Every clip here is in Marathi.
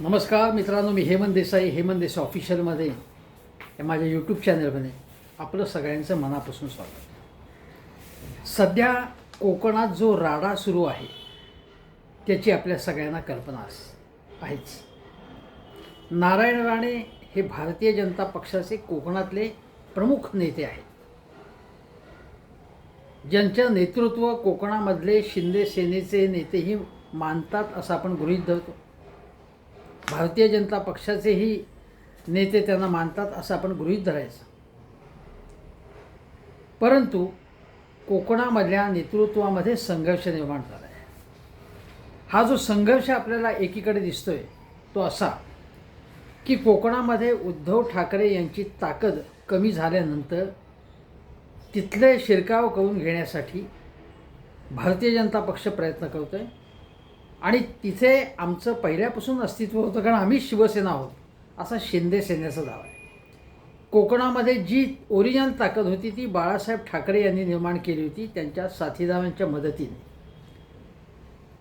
नमस्कार मित्रांनो मी हेमंत देसाई हेमंत देसाई ऑफिशियलमध्ये माझ्या यूट्यूब चॅनलमध्ये आपलं सगळ्यांचं मनापासून स्वागत. सध्या कोकणात जो राडा सुरू आहे त्याची आपल्या सगळ्यांना कल्पना आहेच. नारायण राणे हे भारतीय जनता पक्षाचे कोकणातले प्रमुख नेते आहेत. ज्यांचं नेतृत्व कोकणामधले शिंदे सेनेचे नेतेही मानतात असं आपण गृहीत धरतो. भारतीय जनता पक्षाचेही नेते त्यांना मानतात असं आपण गृहीत धरायचं. परंतु कोकणामधल्या नेतृत्वामध्ये संघर्ष निर्माण झाला आहे हा जो संघर्ष आपल्याला एकीकडे दिसतोय तो असा की कोकणामध्ये उद्धव ठाकरे यांची ताकद कमी झाल्यानंतर तिथले शिरकाव करून घेण्यासाठी भारतीय जनता पक्ष प्रयत्न करतो आहे आणि तिथे आमचं पहिल्यापासून अस्तित्व होतं कारण आम्ही शिवसेना आहोत असा शिंदे सेनेचा दावा आहे. कोकणामध्ये जी ओरिजिनल ताकद होती ती बाळासाहेब ठाकरे यांनी निर्माण केली होती त्यांच्या साथीदारांच्या मदतीने.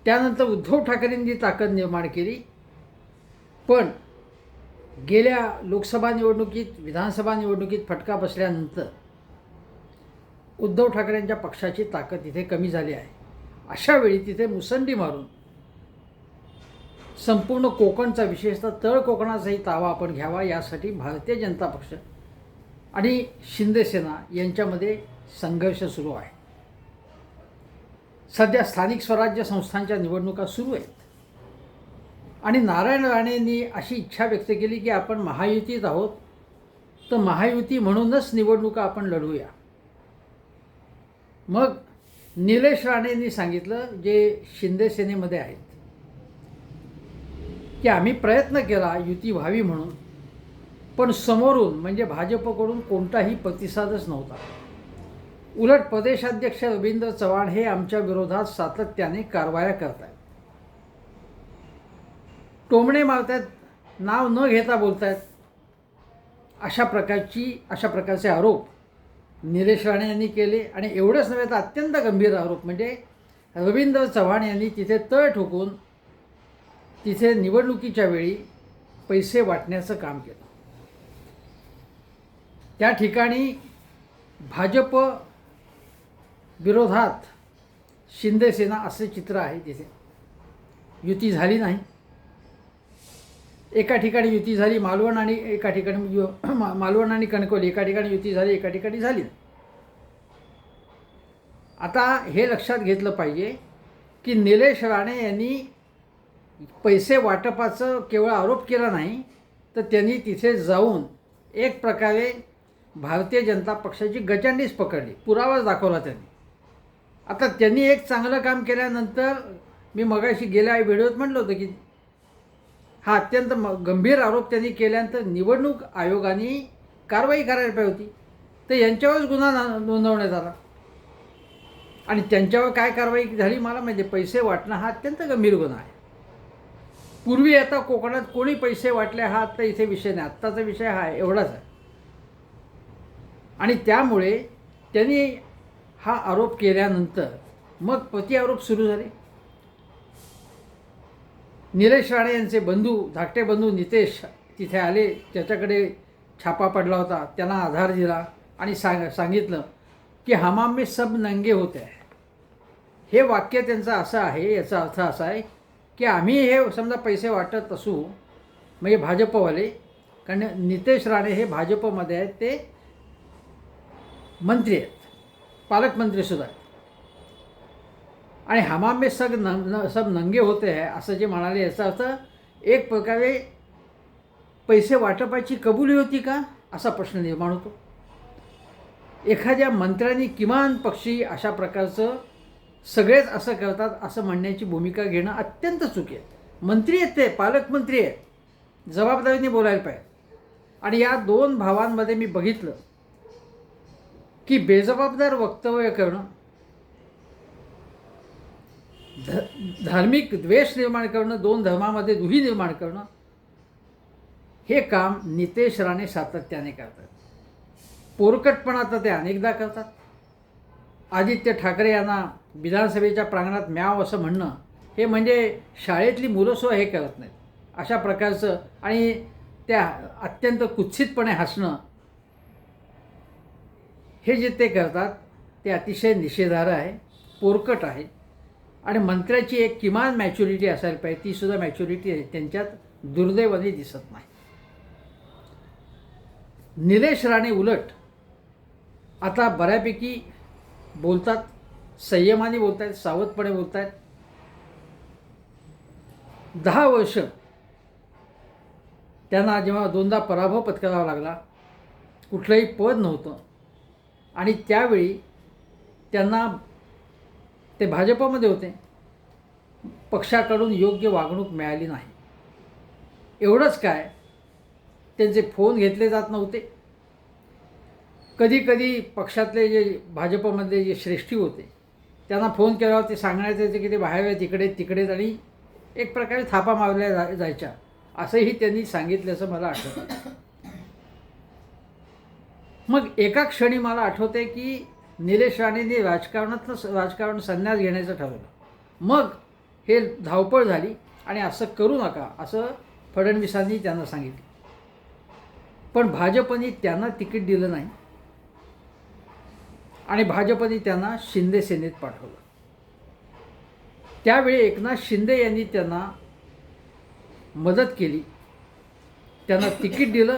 त्यानंतर उद्धव ठाकरेंनी ताकद निर्माण केली पण गेल्या लोकसभा निवडणुकीत विधानसभा निवडणुकीत फटका बसल्यानंतर उद्धव ठाकरेंच्या पक्षाची ताकद तिथे कमी झाली आहे. अशावेळी तिथे मुसंडी मारून संपूर्ण कोकणचा विशेषतः तळ कोकणाचाही तावा आपण घ्यावा यासाठी भारतीय जनता पक्ष आणि शिंदेसेना यांच्यामध्ये संघर्ष सुरू आहे. सध्या स्थानिक स्वराज्य संस्थांच्या निवडणुका सुरू आहेत. आणि नारायण राणेंनी अशी इच्छा व्यक्त केली की आपण महायुतीत आहोत तर महायुती म्हणूनच निवडणुका आपण लढवूया मग निलेश राणेंनी सांगितलं जे शिंदे सेनेमध्ये आहेत. की आम्ही प्रयत्न केला युती व्हावी म्हणून. पण समोरून म्हणजे भाजपकडून कोणताही प्रतिसादच नव्हता. उलट प्रदेशाध्यक्ष रवींद्र चव्हाण हे आमच्या विरोधात सातत्याने कारवाया करत आहेत टोमणे मारतायत नाव न घेता बोलतायत. अशा प्रकारची अशा प्रकारचे आरोप निलेश राणे यांनी केले आणि एवढंच नव्हे तर अत्यंत गंभीर आरोप म्हणजे रवींद्र चव्हाण यांनी तिथे तळ ठोकून तिथे निवडणुकीच्या वेळी पैसे वाटण्याचं काम केलं. त्या ठिकाणी भाजप विरोधात शिंदेसेना असे चित्र आहे तिथे. युती झाली नाही. एका ठिकाणी युती झाली मालवण आणि एका ठिकाणी यु- मालवण आणि कणकवली एका ठिकाणी युती झाली एका ठिकाणी झाली आता हे लक्षात घेतलं पाहिजे की निलेश राणे यांनी पैसे वाटपाचं केवळ आरोप केला नाही तर त्यांनी तिथे जाऊन एक प्रकारे भारतीय जनता पक्षाची गचांडीच पकडली. पुरावाच दाखवला त्यांनी. आता त्यांनी एक चांगलं काम केल्यानंतर मी मगाशी गेल्या व्हिडिओत म्हटलं होतं की हा अत्यंत म गंभीर आरोप त्यांनी केल्यानंतर निवडणूक आयोगाने कारवाई करायला पाहिजे होती. तर यांच्यावरच गुन्हा ना- नोंदवण्यात आला. आणि त्यांच्यावर काय कारवाई झाली मला म्हणजे पैसे वाटणं हा अत्यंत गंभीर गुन्हा आहे. पूर्वी आता कोकणात कोणी पैसे वाटले हा आत्ता इथे विषय नाही. आत्ताचा विषय हा एवढाच आहे. आणि त्यामुळे त्यांनी हा आरोप केल्यानंतर मग पती आरोप सुरू झाले. निलेश राणे यांचे बंधू धाकटे बंधू नितेश तिथे आले त्याच्याकडे छापा पडला होता त्यांना आधार दिला आणि सांग सांगितलं की हमाम में सब नंगे होते आहे हे वाक्य त्यांचं असं आहे याचा अर्थ असा आहे की आम्ही हे समजा पैसे वाटत असू म्हणजे भाजपवाले कारण नितेश राणे हे भाजपमध्ये आहेत ते मंत्री आहेत पालकमंत्रीसुद्धा आहेत. आणि हमाम में सग न न- सब नंगे होते आहे असं जे म्हणाले याचा अर्थ एक प्रकारे पैसे वाटपाची कबुली होती का असा प्रश्न निर्माण होतो. एखाद्या मंत्र्यांनी किमान पक्षी अशा प्रकारचं सगळेच असं करतात असं म्हणण्याची भूमिका घेणं अत्यंत चुकी आहे. मंत्री आहेत ते पालकमंत्री आहेत. जबाबदारीने बोलायला पाहिजे. आणि या दोन भावांमध्ये मी बघितलं की बेजबाबदार वक्तव्य करणं ध धार्मिक द्वेष निर्माण करणं दोन धर्मामध्ये दुही निर्माण करणं हे काम नितेश राणे सातत्याने करतात. पोरकटपणा तर ते अनेकदा करतात. आदित्य ठाकरे यांना विधानसभेच्या प्रांगणात म्याव असं म्हणणं हे म्हणजे शाळेतली मुलंसुद्धा हे करत नाहीत. अशा प्रकारचं आणि त्या अत्यंत कुत्सितपणे हसणं हे जे ते करतात ते अतिशय निषेधार्ह आहे पोरकट आहे. आणि मंत्र्याची एक किमान मॅच्युरिटी असायला पाहिजे तीसुद्धा मॅच्युरिटी त्यांच्यात दुर्दैवाने दिसत नाही. निलेश राणे उलट आता बऱ्यापैकी बोलतात संयमाने बोलतायत सावधपणे बोलतायत. दहा वर्ष त्यांना जेव्हा दोनदा पराभव पत्करावा लागला कुठलंही पद नव्हतं. आणि त्यावेळी त्यांना ते भाजपमध्ये होते. पक्षाकडून योग्य वागणूक मिळाली नाही. एवढंच काय त्यांचे फोन घेतले जात नव्हते. कधीकधी पक्षातले जे भाजपमधले जे श्रेष्ठी होते त्यांना फोन केल्यावर ते सांगण्यात की ते बाहेर आहे तिकडे तिकडेच आणि एक प्रकारे थापा मारल्या जा जायच्या. असंही त्यांनी सांगितल्याचं मला आठवतं मग एका क्षणी मला आठवते की निलेश राणेंनी राजकारणातलं राजकारण संन्यास घेण्याचं ठरवलं. मग हे धावपळ झाली आणि असं करू नका असं फडणवीसांनी त्यांना सांगितलं. पण भाजपने त्यांना तिकीट दिलं नाही. आणि भाजपने त्यांना शिंदे सेनेत पाठवलं. त्यावेळी एकनाथ शिंदे यांनी त्यांना मदत केली. त्यांना तिकीट दिलं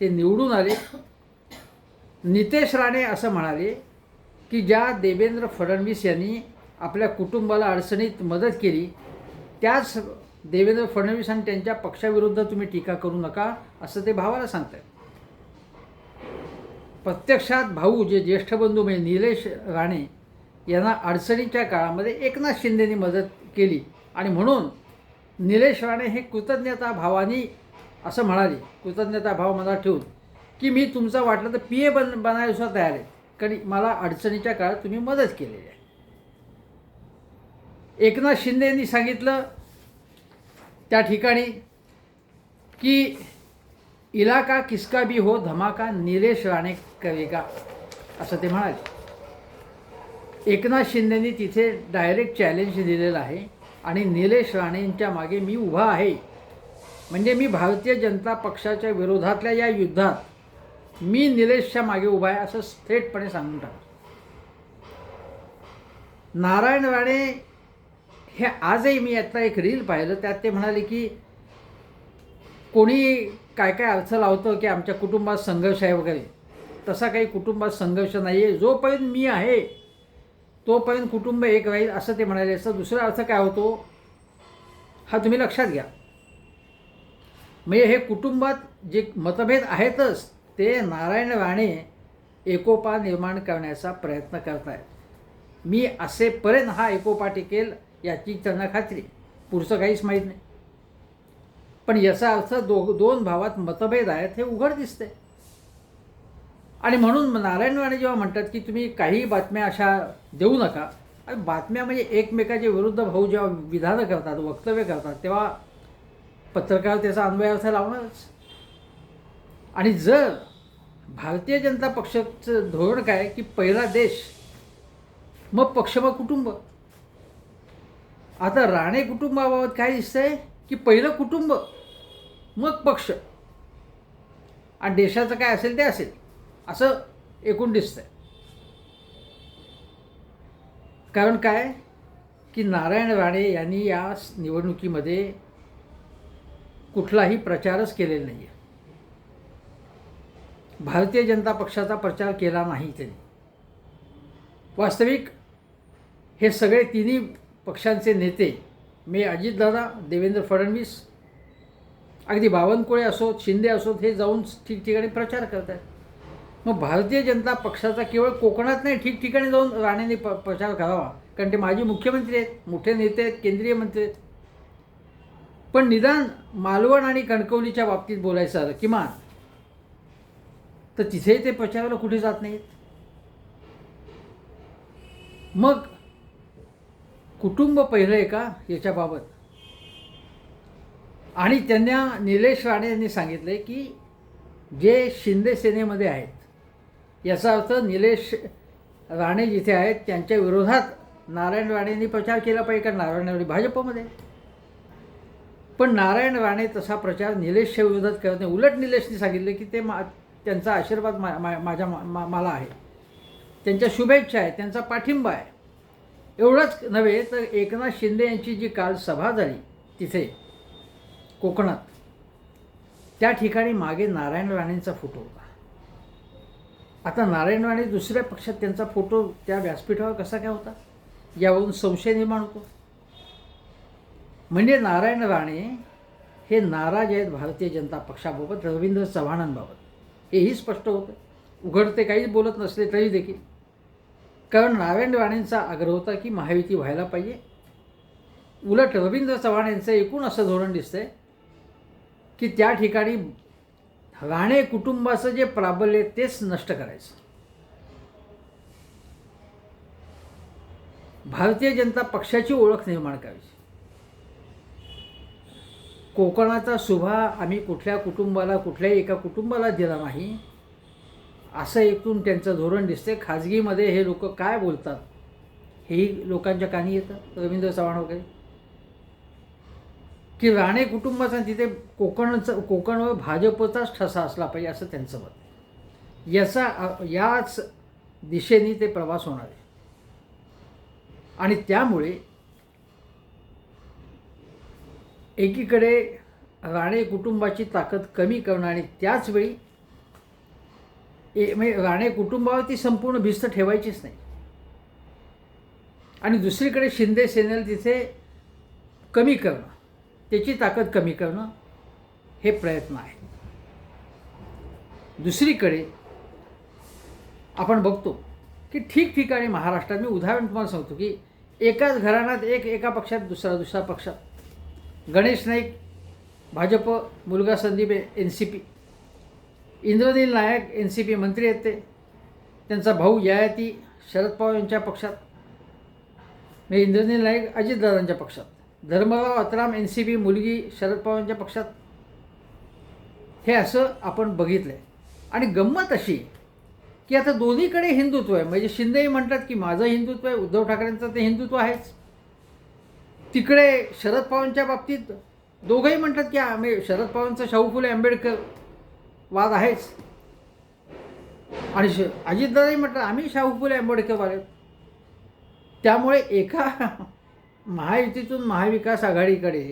ते निवडून आले. नितेश राणे असं म्हणाले की ज्या देवेंद्र फडणवीस यांनी आपल्या कुटुंबाला अडचणीत मदत केली त्याच देवेंद्र फडणवीस आणि त्यांच्या पक्षाविरुद्ध तुम्ही टीका करू नका असं ते भावाला सांगतात प्रत्यक्षात भाऊ जे ज्येष्ठ बंधू म्हणजे निलेश राणे यांना अडचणीच्या काळामध्ये एकनाथ शिंदेनी मदत केली. आणि म्हणून निलेश राणे हे कृतज्ञता भावानी असं म्हणाले कृतज्ञता भाव मनात ठेवून की मी तुमचं वाटलं तर पी ए बन बनायला तयार आहे. कारण मला अडचणीच्या काळात तुम्ही मदत केलेली आहे. एकनाथ शिंदे यांनी सांगितलं त्या ठिकाणी की इलाका किसका भी हो धमाका निलेश राणे करेगा असं ते म्हणाले. एकनाथ शिंदेनी तिथे डायरेक्ट चॅलेंज दिलेलं आहे आणि निलेश राणेंच्या मागे मी उभा आहे. म्हणजे मी भारतीय जनता पक्षाच्या विरोधातल्या या युद्धात मी निलेशच्या मागे उभा आहे असं थेटपणे सांगून टाकलं. नारायण राणे हे आजही मी आता एक रील पाहिलं त्यात ते म्हणाले की कोणी काय काय अर्थ लावतं की आमच्या कुटुंबात संघर्ष आहे वगैरे. तसा काही कुटुंबात संघर्ष नाही आहे जोपर्यंत मी आहे तोपर्यंत कुटुंब एक राहील असं ते म्हणाले. असं दुसरा अर्थ काय होतो? हा तुम्ही लक्षात घ्या. म्हणजे हे कुटुंबात जे मतभेद आहेतच ते नारायण राणे एकोपा निर्माण करण्याचा प्रयत्न करत आहेत मी असेपर्यंत हा एकोपा टिकेल याची त्यांना खात्री. पुढचं काहीच माहीत नाही. पण याचा अर्थ दो दोन भावात मतभेद आहेत हे उघड दिसते. आणि म्हणून नारायण राणे जेव्हा म्हणतात की तुम्ही काही बातम्या अशा देऊ नका आणि बातम्या म्हणजे एकमेकाच्या विरुद्ध भाऊ जेव्हा विधानं करतात वक्तव्य करतात तेव्हा पत्रकार त्याचा अन्वय अर्थ लावणारच. आणि जर भारतीय जनता पक्षाचं धोरण काय की पहिला देश मग पक्ष मग कुटुंब. आता राणे कुटुंबाबाबत काय दिसतंय की पहिलं कुटुंब. मग पक्ष. आणि देशाचं काय असेल ते असेल. असं एकूण दिसतंय. कारण काय? की नारायण राणे यांनी या निवडणुकीमध्ये कुठलाही प्रचारच केलेला नाही आहे भारतीय जनता पक्षाचा प्रचार केला नाही त्यांनी. वास्तविक हे सगळे तिन्ही पक्षांचे नेते मी अजितदादा देवेंद्र फडणवीस अगदी बावनकुळे असोत शिंदे असोत हे जाऊन ठिकठिकाणी प्रचार करत आहेत मग भारतीय जनता पक्षाचा केवळ कोकणात नाही ठिकठिकाणी जाऊन राणेंनी प प्रचार करावा. कारण ते माजी मुख्यमंत्री आहेत मोठे नेते आहेत केंद्रीय मंत्री आहेत. पण निदान मालवण आणि कणकवलीच्या बाबतीत बोलायचं झालं किमान तर तिथेही ते प्रचाराला कुठे जात नाहीत? मग कुटुंब पहिलं आहे का याच्याबाबत? आणि त्यांना निलेश राणे यांनी सांगितलं की जे शिंदे सेनेमध्ये आहेत याचा अर्थ निलेश राणे जिथे आहेत त्यांच्या विरोधात नारायण राणेंनी प्रचार केला पाहिजे का? नारायण राणे भाजपमध्ये. पण नारायण राणे तसा प्रचार निलेशच्या विरोधात करत नाही. उलट निलेशने सांगितलं की ते मा त्यांचा आशीर्वाद मा मा- माझ्या मा मा- मला आहे. त्यांच्या शुभेच्छा आहे त्यांचा पाठिंबा आहे. एवढंच नव्हे तर एकनाथ शिंदे यांची जी काल सभा झाली तिथे कोकणात. त्या ठिकाणी मागे नारायण राणेंचा फोटो होता. आता नारायण राणे दुसऱ्या पक्षात त्यांचा फोटो त्या व्यासपीठावर कसा काय होता? यावरून संशय निर्माण होतो. म्हणजे नारायण राणे हे नाराज आहेत भारतीय जनता पक्षाबाबत रवींद्र चव्हाणांबाबत. हेही स्पष्ट होतं. उघड ते काहीच बोलत नसले तरी देखील. कारण नारायण राणेंचा आग्रह होता की महायुती व्हायला पाहिजे. उलट रवींद्र चव्हाण यांचं एकूण असं धोरण दिसतंय की त्या ठिकाणी राणे कुटुंबाचं जे प्राबल्य आहे तेच नष्ट करायचं. भारतीय जनता पक्षाची ओळख निर्माण करायची. कोकणाचा शुभा आम्ही कुठल्या कुटुंबाला कुठल्याही एका कुटुंबाला दिला नाही. असं एकूण त्यांचं धोरण दिसते खाजगीमध्ये हे लोक काय बोलतात हेही लोकांच्या कानी येतं रवींद्र चव्हाण वगैरे. की राणे कुटुंबाचा तिथे कोकणचं कोकणवर भाजपचाच ठसा असला पाहिजे असं त्यांचं मत याचा याच दिशेने ते प्रवास होणार आहे. आणि त्यामुळे एकीकडे राणे कुटुंबाची ताकद कमी करणं आणि त्याचवेळी ए म्हणजे राणे कुटुंबावरती संपूर्ण भिस्त ठेवायचीच नाही. आणि दुसरीकडे शिंदे सेनेला तिथे कमी करणं. त्याची ताकद कमी करणं हे प्रयत्न आहे. दुसरीकडे आपण बघतो की ठिकठिकाणी महाराष्ट्रात मी उदाहरण तुम्हाला सांगतो की एकाच घराण्यात एक एका पक्षात दुसरा दुसरा पक्षात गणेश नाईक भाजप मुलगा Sandeep N C P Indranil Nayak N C P मंत्री आहेत ते. त्यांचा भाऊ ययाती शरद पवार यांच्या पक्षात. म्हणजे इंद्रनील नाईक अजितदादांच्या पक्षात. Dharmarao Atram N C P मुलगी शरद पवारांच्या पक्षात. हे असं आपण बघितलं आहे आणि गंमत अशी की आता दोन्हीकडे हिंदुत्व आहे. म्हणजे शिंदेही म्हणतात की माझं हिंदुत्व आहे उद्धव ठाकरेंचं ते हिंदुत्व आहेच. तिकडे शरद पवारांच्या बाबतीत दोघंही म्हणतात की आम्ही शरद पवारांचा शाहू फुले आंबेडकर वाद आहेच. आणि श अजितदादाही म्हणतात आम्ही शाहू फुले आहेत. त्यामुळे एका महायुतीतून महाविकास आघाडीकडे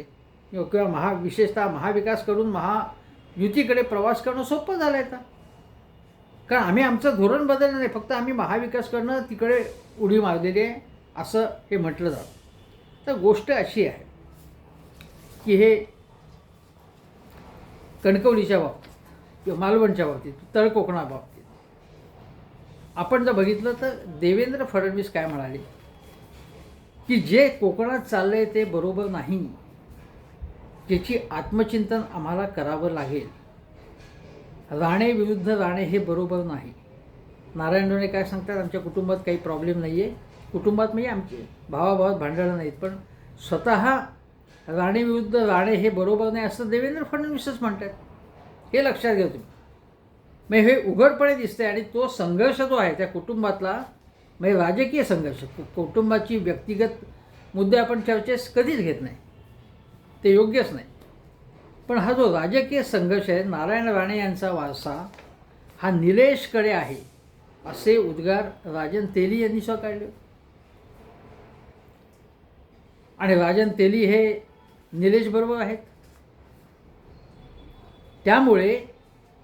किंवा महा विशेषतः महाविकासकडून महायुतीकडे प्रवास करणं सोपं झालं आहे आता. कारण आम्ही आमचं धोरण बदललं नाही फक्त आम्ही महाविकासकडनं तिकडे उडी मारलेली आहे असं हे म्हटलं जातं. तर गोष्ट अशी आहे की हे कणकवलीच्या बाबतीत किंवा मालवणच्या बाबतीत तळकोकणाबाबतीत आपण जर बघितलं तर देवेंद्र फडणवीस काय म्हणाले? की जे कोकणात चाललं आहे ते बरोबर नाही. त्याची आत्मचिंतन आम्हाला करावं लागेल. राणे विरुद्ध राणे हे बरोबर नाही. नारायण राणे काय सांगतात? आमच्या कुटुंबात काही प्रॉब्लेम नाही आहे कुटुंबात म्हणजे आमचे भावाभावात भांडणं नाहीत पण स्वतः राणे विरुद्ध राणे हे बरोबर नाही असं देवेंद्र फडणवीसच म्हणतात. हे लक्षात घ्या तुम्ही. मग हे उघडपणे दिसतंय आणि तो संघर्ष जो आहे त्या कुटुंबातला म्हणजे राजकीय संघर्ष कुटुंबाची व्यक्तिगत मुद्दे आपण चर्चेस कधीच घेत नाही. ते योग्यच नाही. पण हा जो राजकीय संघर्ष आहे नारायण राणे यांचा वारसा हा निलेशकडे आहे असे उद्गार राजन तेली यांनी स्वीकारले आणि राजन तेली हे निलेशबरोबर आहेत. त्यामुळे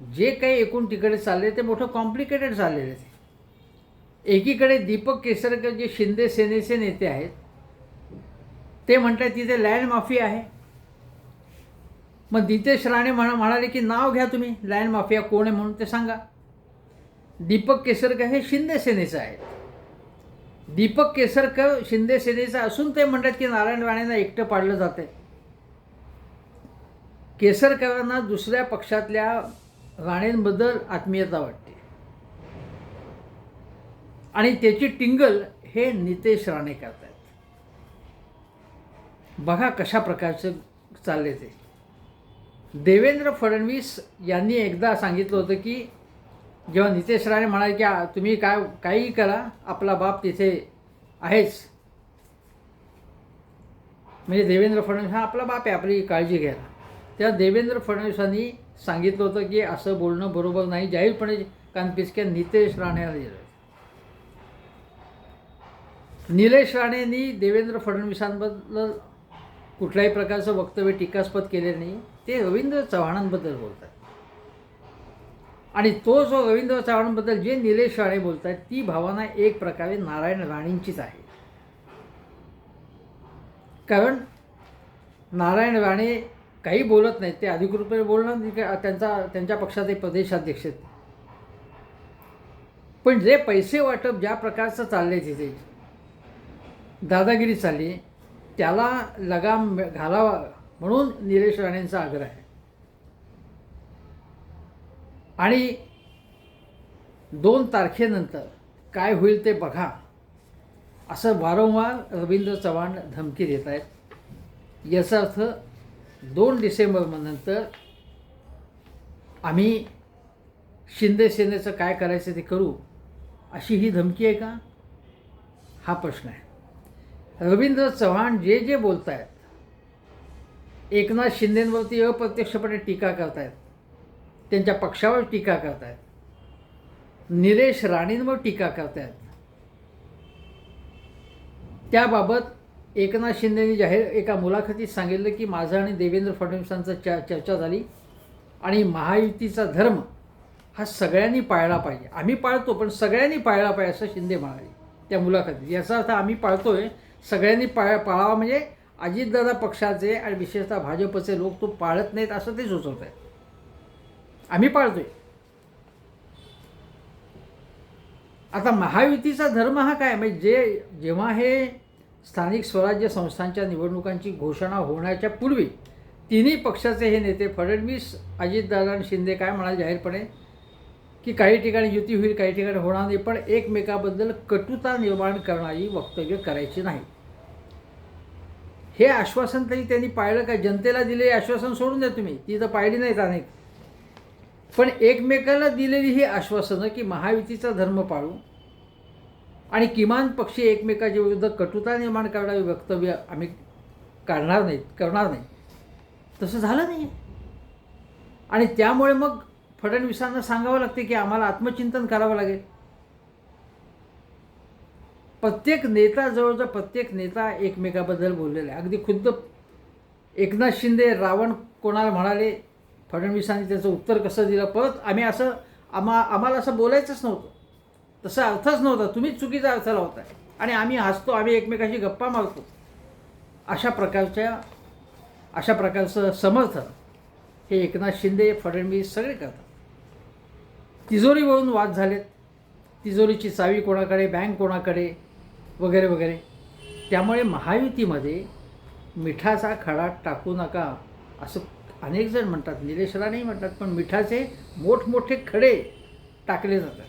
जे काही एकूण तिकडे चालले ते मोठं कॉम्प्लिकेटेड चाललेलं आहे एकीकडे दीपक केसरकर जे शिंदे सेनेचे नेते आहेत ते म्हणतात तिथे लँड माफिया आहे. मग दितेश राणे म्हणा म्हणाले की नाव घ्या तुम्ही लँड माफिया कोण आहे म्हणून ते सांगा. दीपक केसरकर हे शिंदे सेनेचं आहेत. दीपक केसरकर शिंदे सेनेचा असून ते म्हणतात की नारायण राणेंना एकटं पाडलं आहे केसरकरांना दुसऱ्या पक्षातल्या राणेंबद्दल आत्मीयता वाटते. आणि त्याची टिंगल हे नितेश राणे करतायत. बघा कशा प्रकारचं चालले ते. देवेंद्र फडणवीस यांनी एकदा सांगितलं होतं की जेव्हा नितेश राणे म्हणाले की तुम्ही काय काहीही करा आपला बाप तिथे आहेच. म्हणजे देवेंद्र फडणवीस हा आपला बाप आहे आपली काळजी घ्यायला त्या देवेंद्र फडणवीसांनी सांगितलं होतं की असं बोलणं बरोबर नाही. जाहीरपणे कानपिचक्या नितेश राणे दिलं. निलेश राणेंनी देवेंद्र फडणवीसांबद्दल कुठल्याही प्रकारचं वक्तव्य टीकास्पद केले नाही. ते रवींद्र चव्हाणांबद्दल बोलत आहेत आणि तो जो रवींद्र चव्हाणांबद्दल जे निलेश राणे बोलत आहेत ती भावना एक प्रकारे नारायण राणेंचीच आहे. कारण नारायण राणे काही बोलत नाहीत. ते अधिकृतपणे बोलणार नाही का त्यांचा त्यांच्या पक्षाचे प्रदेशाध्यक्ष आहेत. पण जे पैसे वाटप ज्या प्रकारचं चाललंय तिथे दादागिरी चालली त्याला लगाम घालावा म्हणून निलेश राणेंचा आग्रह आहे. आणि दोन तारखेनंतर काय होईल ते बघा असं वारंवार रवींद्र चव्हाण धमकी देत आहेत. याचा अर्थ दोन डिसेंबरनंतर आम्ही शिंदे सेनेचं काय करायचं ते करू अशी ही धमकी आहे का? हा प्रश्न आहे. रवींद्र चव्हाण जे जे बोलत आहेत एकनाथ शिंदेंवरती अप्रत्यक्षपणे टीका करतायत त्यांच्या पक्षावर टीका करतायत निलेश राणेंवर टीका करतायत त्याबाबत एकनाथ शिंदेनी जाहीर एका मुलाखतीत सांगितलं की माझं आणि देवेंद्र फडणवीसांचं चा चर्चा झाली आणि महायुतीचा धर्म हा सगळ्यांनी पाळला पाहिजे. आम्ही पाळतो पण सगळ्यांनी पाळला पाहिजे असं शिंदे म्हणाले त्या मुलाखतीत. याचा अर्थ आम्ही पाळतोय सगळ्यांनी पाळ पाळावा म्हणजे अजितदादा पक्षाचे आणि विशेषतः भाजपचे लोक तो पाळत नाहीत असं ते सुचवत आहेत आम्ही पाळतोय. आता महायुतीचा धर्म हा काय? म्हणजे जे जेव्हा हे स्थानिक स्वराज्य संस्थांच्या निवडणुकांची घोषणा होण्याच्या पूर्वी तिन्ही पक्षाचे हे नेते फडणवीस अजितदादा आणि शिंदे काय म्हणाले जाहीरपणे? की काही ठिकाणी युती होईल काही ठिकाणी होणार नाही पण एकमेकाबद्दल कटुता निर्माण करणारी वक्तव्य करायची नाही. हे आश्वासन तरी त्यांनी पाळलं का? जनतेला दिलेले आश्वासन सोडून द्या तुम्ही. ती तर पाळली नाहीत अनेक. पण एकमेकाला दिलेली ही आश्वासनं की महायुतीचा धर्म पाळू आणि किमान पक्षी एकमेकाच्या विरुद्ध कटुता निर्माण करणारी वक्तव्य आम्ही काढणार नाहीत करणार नाही. तसं झालं नाही आणि त्यामुळे मग फडणवीसांना सांगावं लागते की आम्हाला आत्मचिंतन करावं लागेल. प्रत्येक नेता जवळजवळ प्रत्येक नेता एकमेकाबद्दल बोललेला आहे. अगदी खुद्द एकनाथ शिंदे रावण कोणाला म्हणाले फडणवीसांनी त्याचं उत्तर कसं दिलं? परत आम्ही असं आम्हा आम्हाला असं बोलायचंच नव्हतं. तसा अर्थच नव्हता. तुम्हीच चुकीचा अर्थ लावताय आणि आम्ही हसतो आम्ही एकमेकाशी गप्पा मारतो. अशा प्रकारच्या अशा प्रकारचं समर्थन हे एकनाथ शिंदे फडणवीस सगळे करतात. तिजोरीवरून वाद झालेत. तिजोरीची चावी कोणाकडे बँक कोणाकडे वगैरे वगैरे. त्यामुळे महायुतीमध्ये मिठाचा खडा टाकू नका असं अनेक जण म्हणतात. निलेश राणेही म्हणतात पण मिठाचे मोठमोठे खडे टाकले जातात.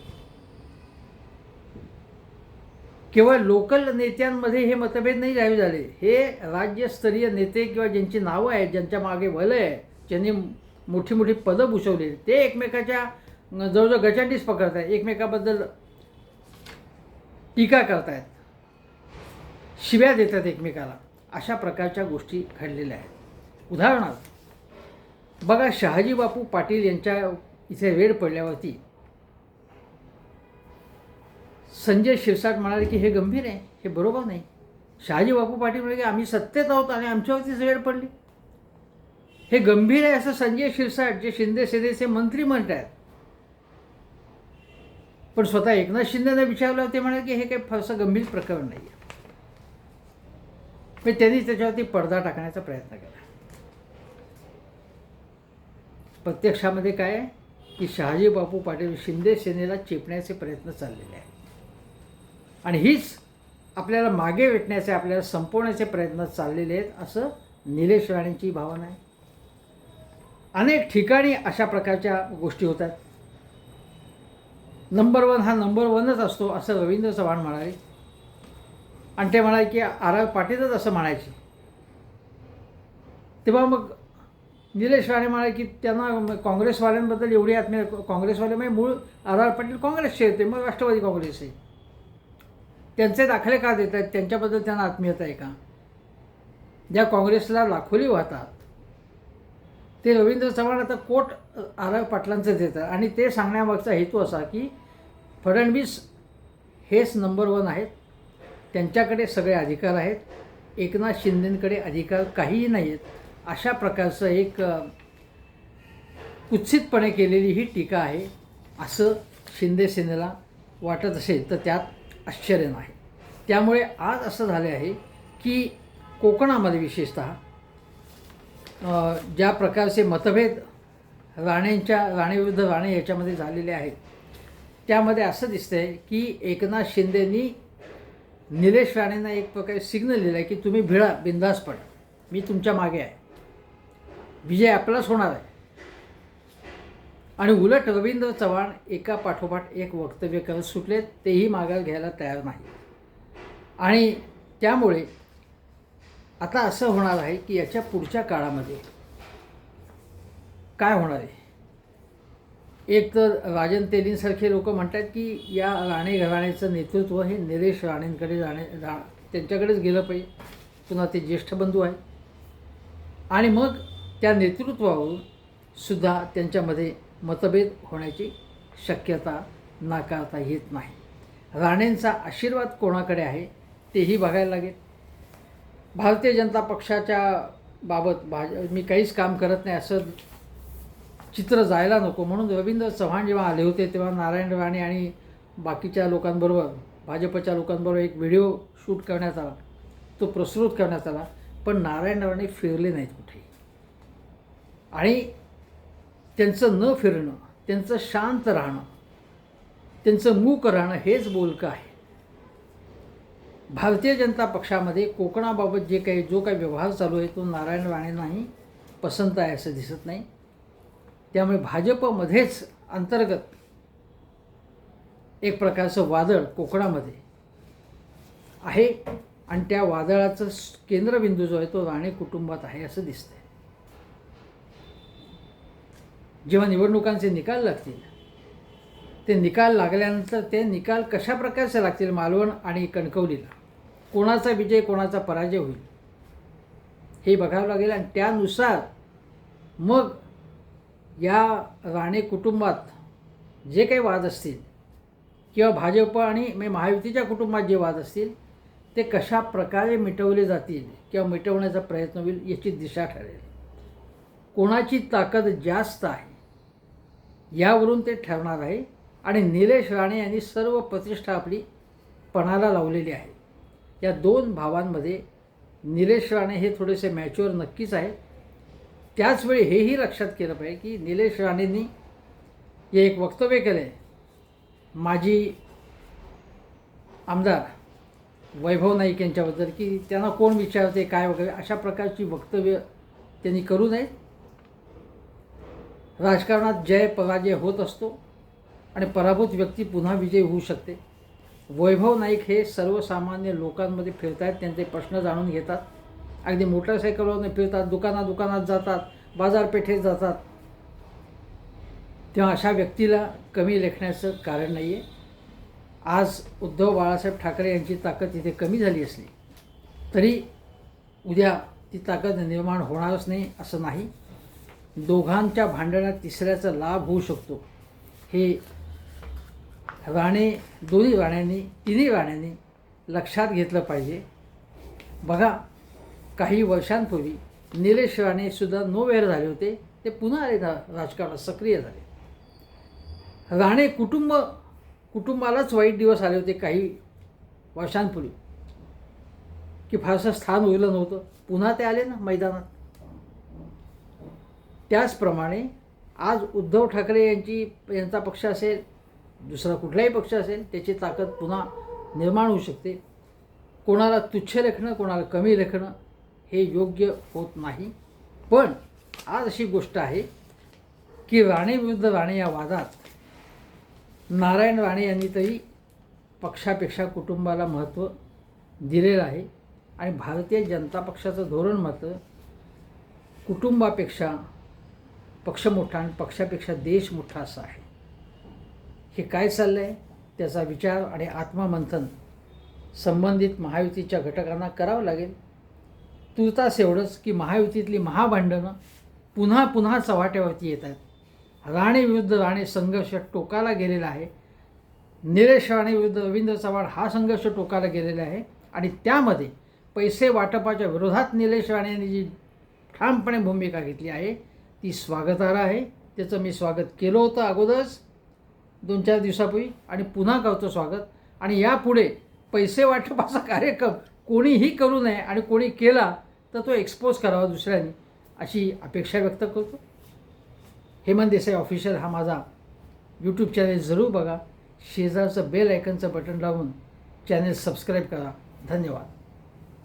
केवळ लोकल नेत्यांमध्ये हे मतभेद नाही जाहीर झाले. हे राज्यस्तरीय नेते किंवा ज्यांची नावं आहेत ज्यांच्या मागे वलय आहे ज्यांनी मोठी मोठी पदं भूषवली ते एकमेकाच्या जवळजवळ गचांडीच पकडत आहेत एकमेकाबद्दल टीका करतायत. शिव्या देतात एकमेकाला. अशा प्रकारच्या गोष्टी घडलेल्या आहेत. उदाहरणार्थ बघा शहाजी बापू पाटील यांच्या इथे रेड पडल्यावरती संजय शिरसाट म्हणाले की हे गंभीर आहे. हे बरोबर नाही. शहाजी बापू पाटील म्हणजे की आम्ही सत्तेत आहोत आणि आमच्यावरतीच वेळ पडली. हे गंभीर आहे असं संजय शिरसाट जे शिंदे सेनेचे मंत्री म्हणत आहेत पण स्वतः एकनाथ शिंदेने विचारलं ते म्हणाले की हे काही फारसं गंभीर प्रकरण नाही आहे म्हणजे त्यांनी त्याच्यावरती पडदा टाकण्याचा प्रयत्न केला. प्रत्यक्षामध्ये काय की शहाजी बापू पाटील शिंदे सेनेला चेपण्याचे प्रयत्न चाललेले आहेत. आणि हीच आपल्याला मागे वेटण्याचे आपल्याला संपवण्याचे प्रयत्न चाललेले आहेत असं निलेश राणेंची भावना आहे. अनेक ठिकाणी अशा प्रकारच्या गोष्टी होतात. नंबर वन हा नंबर वनच असतो असं रवींद्र चव्हाण म्हणाले. आणि ते म्हणाले की आर आर पाटीलच असं म्हणायचे. तेव्हा मग निलेश राणे म्हणाले की त्यांना काँग्रेसवाल्यांबद्दल एवढी आत्मीय काँग्रेसवाले म्हणजे मूळ आर आर पाटील काँग्रेसचे होते मग राष्ट्रवादी काँग्रेस आहे. त्यांचे दाखले का देत आहेत त्यांच्याबद्दल त्यांना आत्मीयता आहे का? ज्या काँग्रेसला लाखोली वाहतात ते रवींद्र चव्हाण आता कोट आर पाटलांचं देतात. आणि ते सांगण्यामागचा हेतू असा की फडणवीस हेच नंबर वन आहेत. त्यांच्याकडे सगळे अधिकार आहेत. एकनाथ शिंदेंकडे अधिकार काहीही नाही आहेत अशा प्रकारचं एक कुत्सितपणे केलेली ही टीका आहे. असं शिंदे सेनेला वाटत असेल तर त्यात आश्चर्य नाही. त्यामुळे आज असं झाले आहे की कोकणामध्ये विशेषतः ज्या प्रकारचे मतभेद राणेंच्या राणेविरुद्ध राणे याच्यामध्ये झालेले आहेत त्यामध्ये असं दिसतंय की एकनाथ शिंदेनी निलेश राणेंना एक प्रकारे सिग्नल दिला आहे की तुम्ही भिळा बिंदासपणे मी तुमच्या मागे आहे. विजय आपलाच होणार आहे. आणि उलट रवींद्र चव्हाण एका पाठोपाठ एक वक्तव्य करत सुटले तेही माघार घ्यायला तयार नाही आणि त्यामुळे आता असं होणार आहे की याच्या पुढच्या काळामध्ये काय होणार आहे? एक तर राजन तेलींसारखे लोक म्हणतात की या राणे घराण्याचं नेतृत्व हे निलेश राणेंकडे राणे रा त्यांच्याकडेच गेलं पाहिजे. पुन्हा ते ज्येष्ठ बंधू आहे आणि मग त्या नेतृत्वावरून सुद्धा त्यांच्यामध्ये मतभेद होण्याची शक्यता नाकारता येत नाही. राणेंचा आशीर्वाद कोणाकडे आहे तेही बघायला लागेल. भारतीय जनता पक्षाच्या बाबत भाज मी काहीच काम करत नाही असं चित्र जायला नको. म्हणून रवींद्र चव्हाण जेव्हा आले होते तेव्हा नारायण राणे आणि बाकीच्या लोकांबरोबर भाजपच्या लोकांबरोबर एक व्हिडिओ शूट करण्यात आला. तो प्रसृत करण्यात आला. पण नारायण राणे फिरले नाहीत कुठेही आणि त्यांचं न फिरणं त्यांचं शांत राहणं त्यांचं मूक राहणं हेच बोलकं आहे. भारतीय जनता पक्षामध्ये कोकणाबाबत जे काही जो काही व्यवहार चालू आहे तो नारायण राणेंनाही पसंत आहे असं दिसत नाही. त्यामुळे भाजपमध्येच अंतर्गत एक प्रकारचं वादळ कोकणामध्ये आहे. आणि त्या वादळाचं केंद्रबिंदू जो आहे तो राणे कुटुंबात आहे असं दिसतंय. जेव्हा निवडणुकांचे निकाल लागतील ते निकाल लागल्यानंतर ते निकाल कशा प्रकारचे लागतील मालवण आणि कणकवलीला? कोणाचा विजय कोणाचा पराजय होईल? हे बघावं लागेल आणि त्यानुसार मग या राणे कुटुंबात जे काही वाद असतील किंवा भाजप आणि म्हणजे महायुतीच्या कुटुंबात जे वाद असतील ते कशा प्रकारे मिटवले जातील किंवा मिटवण्याचा प्रयत्न होईल याची दिशा ठरेल. कोणाची ताकद जास्त आहे यावरून ते ठरणार आहे. आणि निलेश राणे यांनी सर्व प्रतिष्ठा आपली पणाला लावलेली आहे. या दोन भावांमध्ये निलेश राणे हे थोडेसे मॅच्युअर नक्कीच आहे त्याचवेळी हेही लक्षात केलं पाहिजे की निलेश राणेंनी हे एक वक्तव्य केलं आहे माजी आमदार वैभव नाईक यांच्याबद्दल की त्यांना कोण विचारते काय वगैरे अशा प्रकारची वक्तव्य त्यांनी करू नयेत राजकारणात जय पराजय होत असतो आणि पराभूत व्यक्ती पुन्हा विजयी होऊ शकते. वैभव नाईक हे सर्वसामान्य लोकांमध्ये फिरत आहेत त्यांचे प्रश्न जाणून घेतात. अगदी मोटरसायकलवरून फिरतात दुकानात दुकानात जातात बाजारपेठेत जातात. तेव्हा अशा व्यक्तीला कमी लेखण्याचं कारण नाही आहे आज उद्धव बाळासाहेब ठाकरे यांची ताकद तिथे कमी झाली असली तरी उद्या ती ताकद निर्माण होणारच नाही असं नाही. दोघांच्या भांडणात तिसऱ्याचा लाभ होऊ शकतो हे राणे दोन्ही राण्यांनी तिन्ही राण्यांनी लक्षात घेतलं पाहिजे. बघा काही वर्षांपूर्वी निलेश राणेसुद्धा नोवेअर झाले होते. ते पुन्हा आले राजकारणात सक्रिय झाले. राणे कुटुंब कुटुंबालाच वाईट दिवस आले होते काही वर्षांपूर्वी. की फारसं स्थान उरलं नव्हतं. पुन्हा ते आले ना मैदानात. त्याचप्रमाणे आज उद्धव ठाकरे यांची यांचा पक्ष असेल दुसरा कुठलाही पक्ष असेल त्याची ताकद पुन्हा निर्माण होऊ शकते. कोणाला तुच्छ लेखणं कोणाला कमी लेखणं हे योग्य होत नाही. पण आज अशी गोष्ट आहे की राणे विरुद्ध राणे या वादात नारायण राणे यांनी तरी पक्षापेक्षा कुटुंबाला महत्त्व दिलेलं आहे. आणि भारतीय जनता पक्षाचं धोरण मात्र कुटुंबापेक्षा पक्ष मोठा आणि पक्षापेक्षा देश मोठा असा आहे. हे काय चाललं आहे त्याचा विचार आणि आत्ममंथन संबंधित महायुतीच्या घटकांना करावं लागेल. तुर्तास एवढंच की महायुतीतली महाभांडणं पुन्हा पुन्हा चव्हाट्यावरती येत आहेत. राणे विरुद्ध राणे संघर्ष टोकाला गेलेला आहे. निलेश राणे विरुद्ध रवींद्र चव्हाण हा संघर्ष टोकाला गेलेला आहे. आणि त्यामध्ये पैसे वाटपाच्या विरोधात निलेश राणेंनी जी ठामपणे भूमिका घेतली आहे ती स्वागतार्ह आहे. त्याचं मी स्वागत केलं होतं अगोदरच. दोन चार दिवसापूर्वी आणि पुन्हा करतो स्वागत. आणि यापुढे पैसे वाटपाचा कार्यक्रम कोणीही करू नये आणि कोणी केला तर तो एक्सपोज करावा दुसऱ्यांनी अशी अपेक्षा व्यक्त करतो. हेमंत देसाई ऑफिशियल हा माझा यूट्यूब चॅनेल जरूर बघा. शेजारचं बेल आयकनचं बटन लावून चॅनेल सबस्क्राईब करा. धन्यवाद.